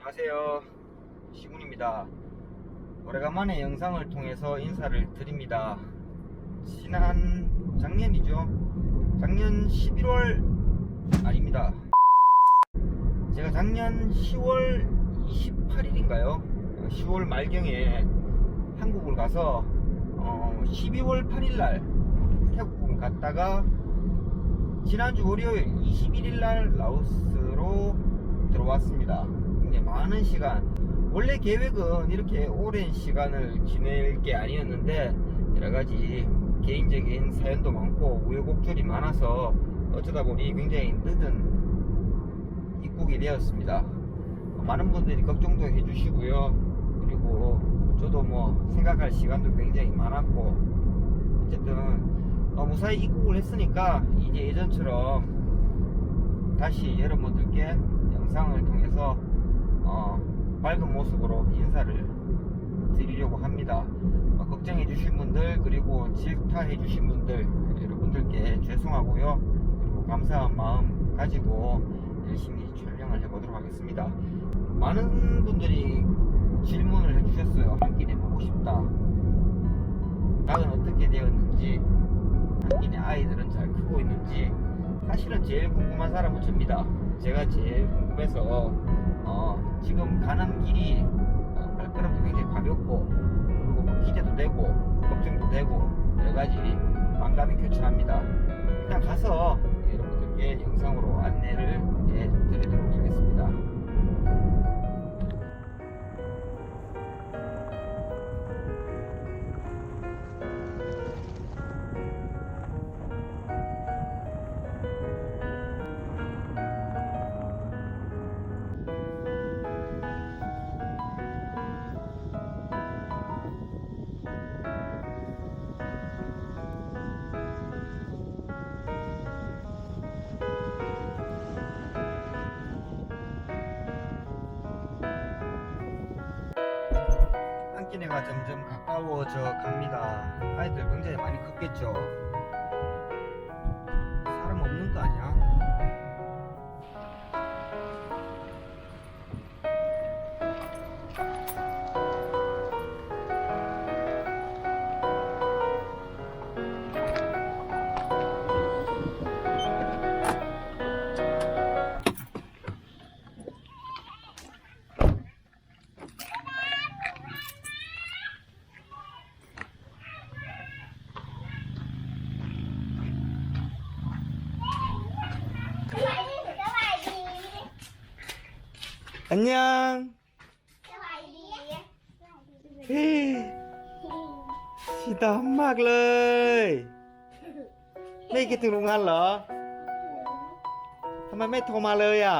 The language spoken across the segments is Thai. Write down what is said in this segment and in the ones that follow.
안녕하세요. 시군입니다. 오래간만에 영상을 통해서 인사를 드립니다. 지난 작년이죠. 작년 11월 아닙니다. 제가 작년 10월 28일인가요? 10월 말경에 한국을 가서 어, 12월 8일날 태국을 갔다가 지난주 월요일 21일날 라오스로 들어왔습니다. 굉장히 많은 시간. 원래 계획은 이렇게 오랜 시간을 지낼 게 아니었는데 여러 가지 개인적인 사연도 많고 우여곡절이 많아서 어쩌다 보니 굉장히 늦은 입국이 되었습니다. 많은 분들이 걱정도 해주시고요. 그리고 저도 뭐 생각할 시간도 굉장히 많았고 어쨌든 어, 무사히 입국을 했으니까 이제 예전처럼 다시 여러분들께 영상을 통해서 어, 밝은 모습으로 인사를 드리려고 합니다. 어, 걱정해 주신 분들 그리고 질타해 주신 분들 여러분들께 죄송하고요. 그리고 감사한 마음 가지고 열심히 촬영을 해보도록 하겠습니다. 많은 분들이 질문을 해주셨어요. 한 끼내 보고 싶다. 닭은 어떻게 되었는지 한끼내 아이들은 잘 크고 있는지 사실은 제일 궁금한 사람은 접니다. 제가 제일 궁금해서 어, 지금 가는 길이 어, 발걸음도 굉장히 가볍고 그리고 뭐 기대도 되고 걱정도 되고 여러 가지 만감이 교차합니다. 그냥 가서 여러분들께 영상으로 안내를 예, 드리도록 하겠습니다. 한 끼네가 점점 가까워져 갑니다. 아이들 굉장히 많이 컸겠죠. 안 녕. สบายดีเฮ้สีดำมากเลยไม่คิดถึงโรงงานเหรอทำไมไม่โทรมาเลยอะ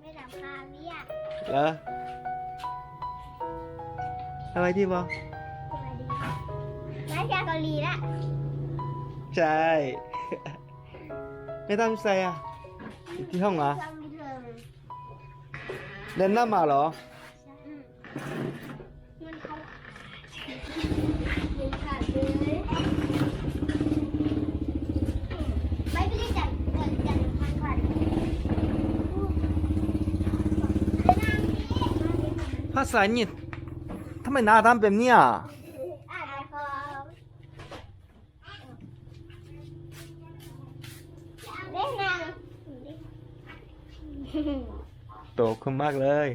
ไม่รับค่าเรียกเหรออะไรที่บอสบายดีมาจากเกาหลีละใช่ ไม่ตั้งใจอะอยู่ที่ห้องเหรอ ทำ เดินหน้ามาเหรอ มันเขาเดินผ่านเลยไม่ไปจัดเดินจัดผ่นผ่านเดินทางนี้ภาษาอังกฤษทำไมหน้าทำแบบเนี้ยอ่านขอเล่นนาง ตขึ้นมากเลย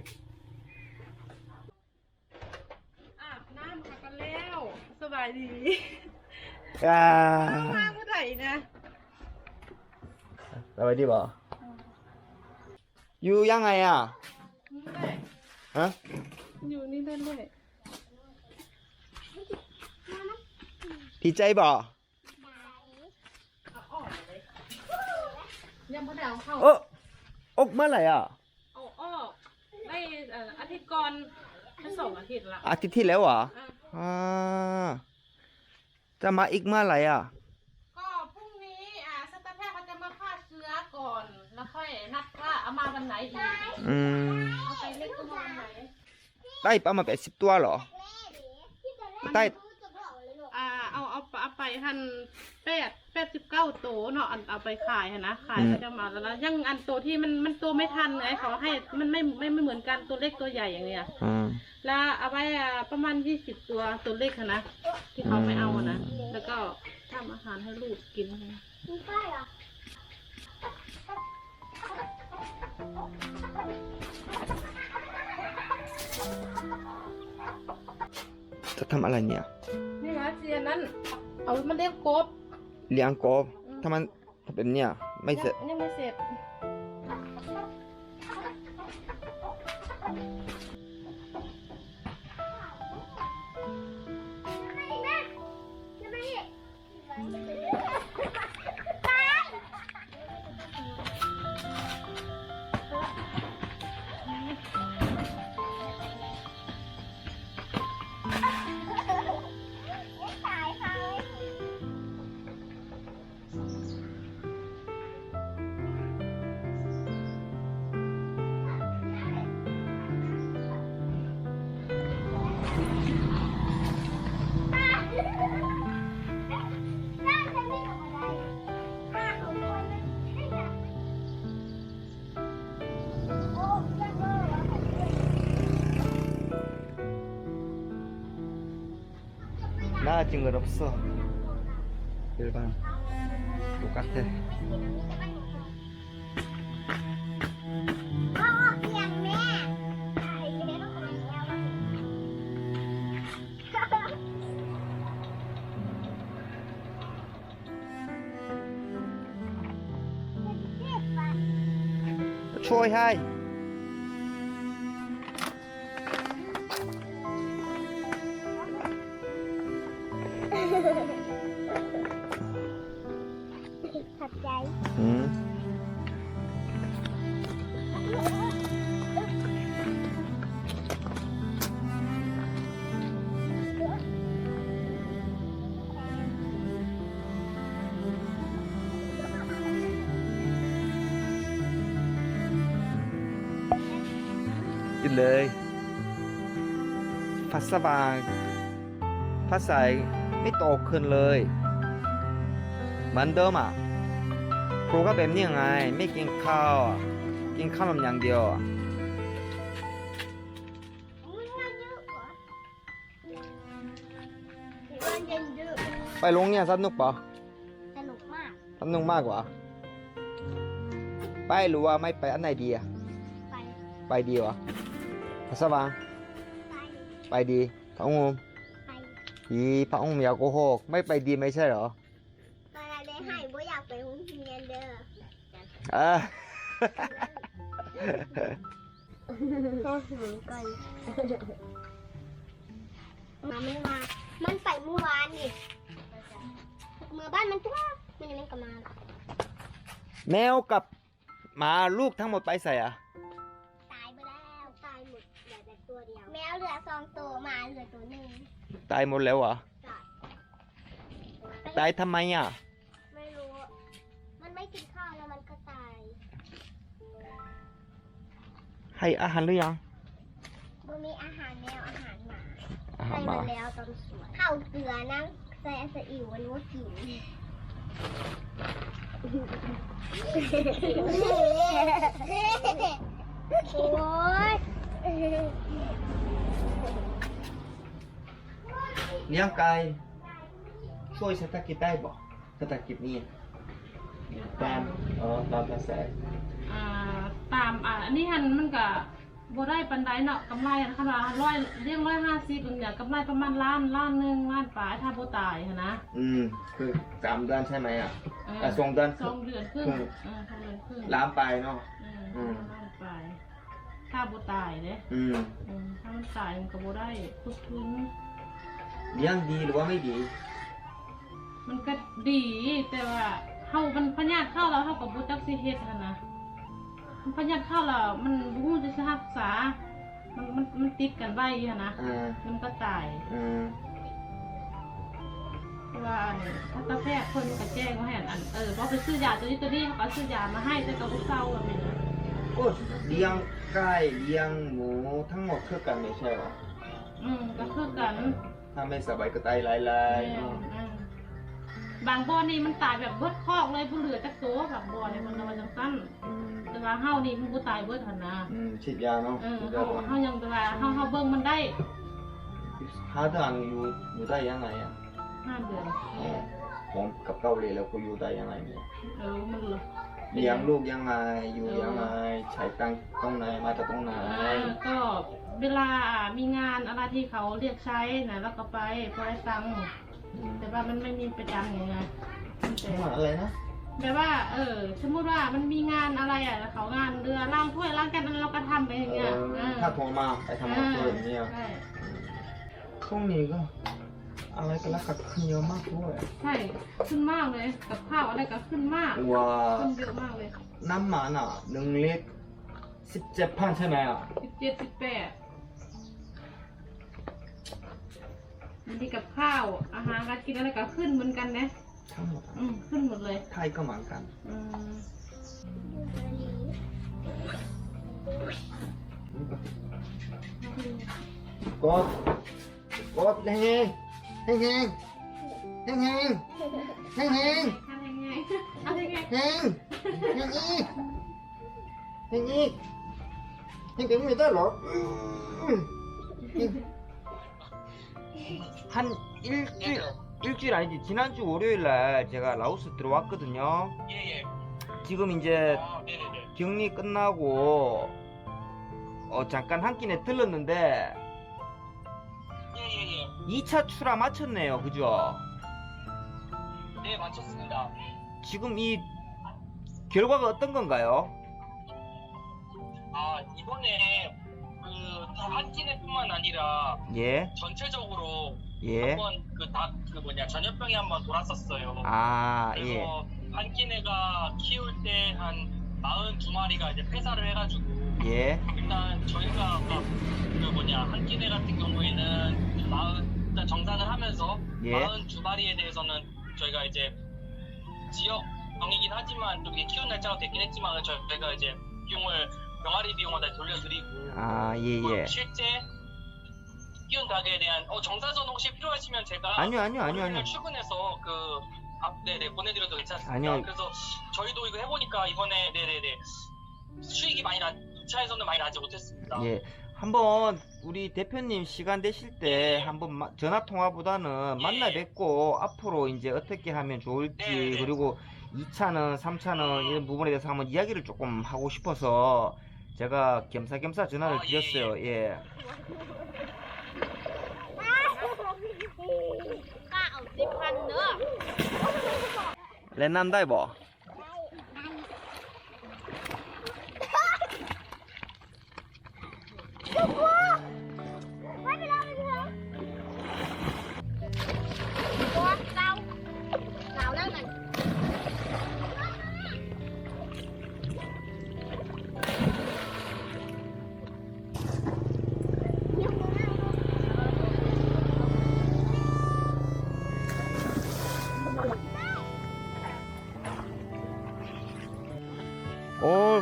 อาบน้ำค่ะกันแล้วสบายดีอ่ามาเมื่อไหร่นะสวัสดีบ่อยู่ยังไงอะฮะอยู่นี่ได้ด้วยดีใจบ่เอาออกเลยยังพอดาเข้า เอออกเมื่อไหร่อะ เอาออกได้เอ่ออาทิตย์ ก่อนได้สองอาทิตย์ละอาทิตย์ที่แล้วเหรออะอ่าจะมาอีกเมื่อไหร่อะ ก็พรุ่งนี้อ่าสัตวแพทย์เขาจะมาฆ่าเชื้อก่อน แล้วค่อยนัดว่าเอามาวันไหนอีกอืมเอาไปเล็กก็มาวันไหน ได้ประมาณแปดสิบตัวเหรอ ได้ อ่าเอาเอาเอาไป หันแปดแปดสิบเก้าโตเนาะอันเอาไปขายหั้นนะขายก็จะมาแล้วนะยังอันโตที่มันมันโตไม่ทันไงเขาให้มันไม่ไม่ไม่เหมือนกันตัวเล็กตัวใหญ่อย่างเนี้ย อืม แล้วเอาไว้อะประมาณยี่สิบตัวตัวเล็กอะนะ ที่เขาไม่เอาอะนะ แล้วก็ทำอาหารให้ลูกกินนะมีป้ายเหรอจะทำอะไรเนี่ย นี่นะเจียนนั้น เอามันเรียกกบเลี้ยงกบ ถ้ามันถ้าเป็นเนี่ยไม่เสร็จยังยังไม่เสร็จ 나아진 건 없어. 일반 똑같아 ขัดใจอืมกินเลยภาษาบางภาษา ไม่โตขึ้นเลยเหมือนเดิมอะครูก็แบบนี้ไง ไม่กินข้าวอะกินข้าวมันอย่างเดียวอะมึงน่าดื้อเหรอเดี๋ยวมันจะดื้อไปโรงเรียนสนุกปะสนุกมากสนุกมากกว่าไปหรือว่าไม่ไปอันไหนดีอะไปไปดีวะภาษาบางไปไปดีพระองค์ไป อีพระองค์อย่าโกหก ไม่ไปดีไม่ใช่เหรอตอนนั้นได้ให้บ่อยากไปโรงเรียนเด้อเออก็เหมือนกันมาไม่มา มันไปเมื่อวานนี่เมื่อบ้านมันตัวมันยังไม่กลับมาหรอกแมวกับหมาลูกทั้งหมดไปใส่อะตายไปแล้วตายหมดเหลือแต่ตัวเดียว แมวเหลือสองตัวหมาเหลือตัวหนึ่ง ตายหมดแล้วเหรอตายตายทำไมอะ ไม่รู้ มันไม่กินข้าวแล้วมันก็ตาย ให้อาหารหรือยังบ่มีอาหารแมวอาหารหมาอาหาใส่รหมามาแล้วตอนสวนข้าวเกลือนะใส่อาซาอิววันนู้กินโอ้ย เลี้ยงไก่ช่วยเศรษฐกิจได้บ่เศรษฐกิจนี่ตามเออตามกระแสอ่าตามอ่าอันนี้หันมันก็บ่ได้ปันไดเนาะกำไรขนาดร้อยเรียงร้อยห้าสิบอย่างกำไรประมาณล้านล้านหนึ่งล้านปลายถ้าบ่ตายหั้นนะอืมคือสามเดือนใช่ไหมอะเอออะสองเดือน สองเดือนครึ่งครึ่ง เออสองเดือนครึ่งล้ามไปเนาะ เอออืม ล้านปลายถ้าบ่ตายเด้อืมเออถ้ามันตายมันก็บ่ได้ทุกทุน เลี้ยงดีหรือว่าไม่ดี มันก็ดีแต่ว่าเฮามันพญาติเข้าแล้วเฮาก็บ่จักสิเฮ็ดหั่นนะมันพญาติเข้าแล้วมันบ่ฮู้จะสิรักษา มันมันมันติดกันไว้หั่นนะอ่า มันก็ตายอืมเพราะว่าอันทันตแพทย์เพิ่นก็แจ้งว่าให้อันอันเออบ่ไปซื้อยาตัวนี้ตัวนี้เขาก็ซื้อยามาให้แต่ก็บ่เซาแบบนี้นะก็เลี้ยงไก่เลี้ยงหมูทั้งหมดคือกันไม่ใช่เหรออืมก็คือกัน ถ้าไม่สบายก็ตายหลายๆเนาะอืมบางบ่อนี่มันตายแบบเบิดคอกเลยผู้เหลือจักตัวบางบ่อนี่มันเอาไว้จังซั่นอืมแต่ว่าเฮานี่มันบ่ตายเบิดหั่นนะอืมฉีดยาเนาะเออฉีดเฮายาก่อนเฮายังแต่ว่าเฮาเฮาเบิ่งมันได้หาทางอยู่อยู่ได้ยังไงอะห้าเดือนอ๋อผมกับเกาหลีแล้วกูอยู่ได้ยังไงเนี่ยเออมันเหลือเลี้ยงลูกยังไงอยู่ยังไงใช้ตังค์ตรงไหนมาจากตรงไหน อ่าก็ เวลามีงานอะไรที่เขาเรียกใช้นะแล้วก็ไปพอได้ตังค์อืมแต่ว่ามันไม่มีประจำไงไงแต่ว่าอะไรนะแต่ว่า เออ สมมติว่ามันมีงานอะไรอะแล้วเขางานเรือล้างถ้วยล้างแก้วนั้นเราก็ทำไปอย่างเอเงี้ยอเออถ้าโทรมาไปทำงานเพิ่มเนี่ยใช่ช่วงนี้ก็ อะไรก็ราคาขึ้นเยอะมากด้วยใช่ขึ้นมากเลยกับข้าวอะไรก็ขึ้นมากว่าขึ้นเยอะมากเลย น้ำมันอะหนึ่งลิตรสิบเจ็ดพันใช่ไหมอะสิบเจ็ดสิบแปด บางทีกับข้าวอาหารการกินอะไรก็ขึ้นเหมือนกันนะทั้งหมดอืมขึ้นหมดเลย ไทยก็เหมือนกัน อืมกด กดแห้งแห้งแห้งแห้งแห้งแห้งแห้งทำยังไงเอายังไงแห้งแห้งอีกแห้งอีกแห้งถึงไม่ได้หรอ 한 일주일 일주일 아니지 지난주 월요일날 제가 라오스 들어왔거든요. 예예. 지금 이제 아 네네네. 격리 끝나고 어 잠깐 한 끼내 들렀는데 예예예. 2차 출하 마쳤네요. 그죠? 네 마쳤습니다. 지금 이 결과가 어떤 건가요? 아 이번에 그한 끼네뿐만 아니라 예, 전체적으로 예. 한번 그다그 뭐냐 전염병이 한번 돌았었어요. 아, 예. 그래서 한 끼네가 키울 때 한 42마리가 이제 폐사를 해가지고 예, 일단 저희가 그 뭐냐 한 끼네 같은 경우에는 마흔 일단 정산을 하면서 예. 42마리에 대해서는 저희가 이제 지역 병이긴 하지만 또 이게 키운 날짜가 됐긴 했지만 저희가 이제 비용을 병아리 비용을 다 돌려드리고 아, 예, 그 예. 실제 키운 닭에 대한 어, 정사전 혹시 필요하시면 제가 아니요, 아니요, 아니요, 아니요. 출근해서 그 아, 네네 보내드려도 괜찮습니다. 아니요. 그래서 저희도 이거 해보니까 이번에 네네네 수익이 많이 나 2차에서는 많이 나지 못했습니다. 예. 한번 우리 대표님 시간 되실 때 한번 마- 전화 통화보다는 예. 만나 뵙고 앞으로 이제 어떻게 하면 좋을지 네, 네. 그리고 2차는 3차는 이런 부분에 대해서 한번 이야기를 조금 하고 싶어서 제가 겸사겸사 전화를 아, 예, 드렸어요. 예. และน้ำได้บ่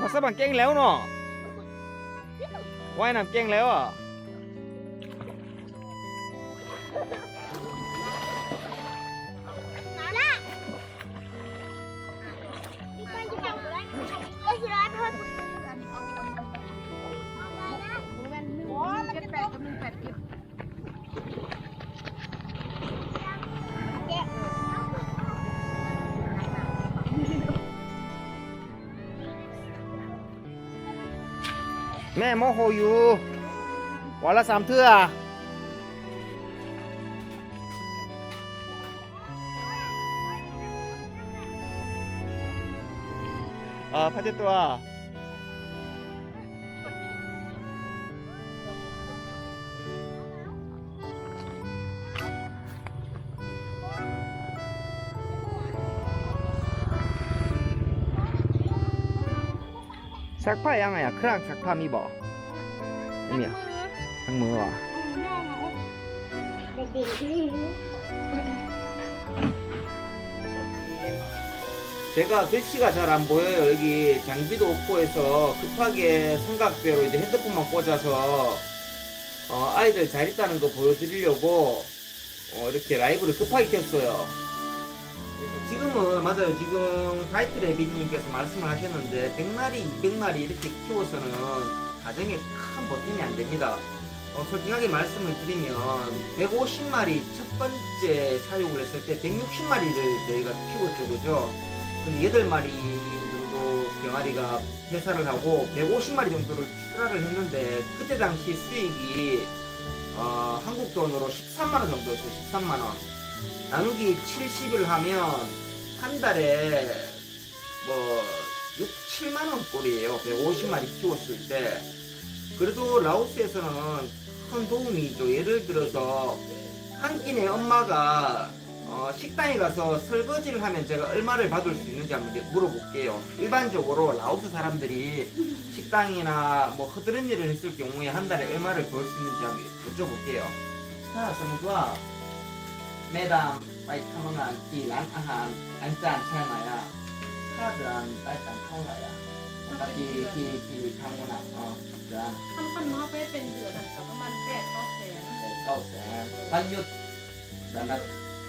ภาษาบังเก่งแล้วเนาะว่ายน้ำเก่งแล้วอะ โมโหอยู่วันละสามเทื่อเออพัดตัวซักผ้ายังไงอะเครื่องซักผ้ามีบ่ ไม่มีอ่ะทั้งมือเหรอ เด็กๆ 제가 글씨가 잘 안 보여요. 여기 장비도 없고 해서 급하게 삼각대로 이제 핸드폰만 꽂아서 어, 아이들 잘 있다는 거 보여드리려고 어, 이렇게 라이브를 급하게 켰어요. 지금은 맞아요. 지금 다이트 레비님께서 말씀을 하셨는데 100마리, 200마리 이렇게 키워서는 가정에 큰 보탬이 안 됩니다. 어, 솔직하게 말씀을 드리면 150마리 첫 번째 사육을 했을 때 160마리를 저희가 키웠죠, 그죠? 근데 8마리 정도 병아리가 회사를 하고 150마리 정도를 출하를 했는데 그때 당시 수익이 어, 한국 돈으로 13만원 정도였어요, 13만원. 나누기 70을 하면 한 달에 뭐 6, 7만 원 꼴이에요. 150마리 키웠을 때. 그래도 라오스에서는 큰 도움이죠. 예를 들어서 한 끼네 엄마가 어, 식당에 가서 설거지를 하면 제가 얼마를 받을 수 있는지 한번 물어볼게요. 일반적으로 라오스 사람들이 식당이나 뭐 허드렛 일을 했을 경우에 한 달에 얼마를 벌 수 있는지 한번 여쭤볼게요. 자, 정수아, 매담, 빨리 타먹는 끼, 난, 아한, 안짠, 찰마야. ารอันจานใช่ไหมอ่ะค่าเดือนได้ตังค์เท่าไหร่อ่ะปกติที่ที่ทำงานอ๋อเดือน ทำขนมไปเป็นเดือนกับประมาณแปดเก้าแสน เก้าแสนพันหยุดเดือนละ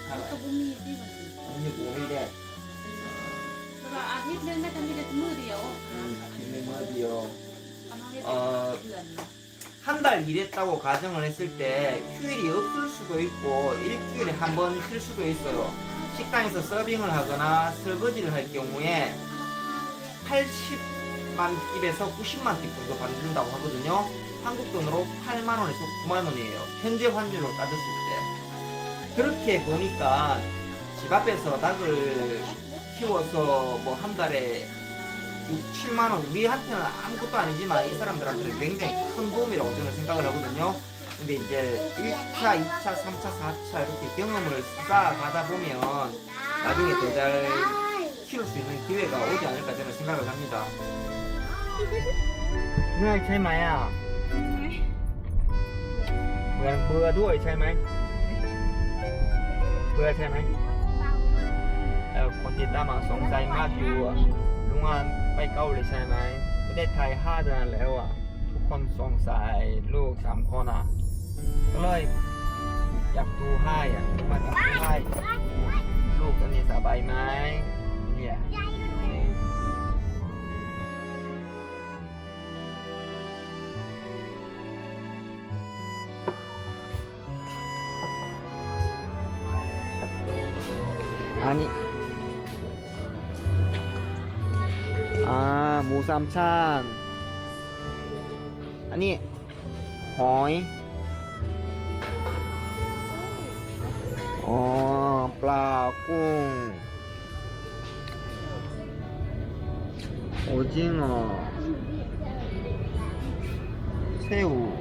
เท่าไหร่ ก็บ่มีที่มัน พันหยุดกูไม่ได้ แต่ว่าอาทิตย์นึงแม่ทำมีแต่มือเดียว อืมอาทิตย์หนึงเมื่อเดียว ทำให้ เอ่อ เดือน 한 달 일했다고 가정을 했을 때 휴일이 없을 수도 있고 일주일에 한 번 쉴 수도 있어요. 식당에서 서빙을 하거나 설거지를 할 경우에 80만 팁에서 90만 팁 정도 받는다고 하거든요. 한국 돈으로 8만 원에서 9만 원이에요. 현재 환율로 따졌을 때. 그렇게 보니까 집 앞에서 닭을 키워서 뭐 한 달에 6, 7만 원 우리한테는 아무것도 아니지만 이 사람들한테는 굉장히 큰 도움이라고 저는 생각을 하거든요. 근데 이제 1차, 2차, 3차, 4차 이렇게 경험을 쌓아가다 보면 나중에 더 잘 키울 수 있는 기회가 오지 않을까 저는 생각을 합니다. 네, ใช่ไหมอ่ะเหมือนเบื่อด้วยใช่ไหมเบื่อใช่ไหมเออคนติดตามอ่ะสงสัยมากอยู่อ่ะ ลุงอานไปเกาหลีใช่ไหมประเทศไทยห้าเดือนแล้วอ่ะ ทุกคนสงสัยลูกสามคนอ่ะ ก็เลยอยากดูให้อะมาดูให้ลูกตอนนี้สบายไหมเนี่ยอันนี้อ่าหมูสามชั้นอันนี้หอย 어, 빠꿍. 오징어. 새우.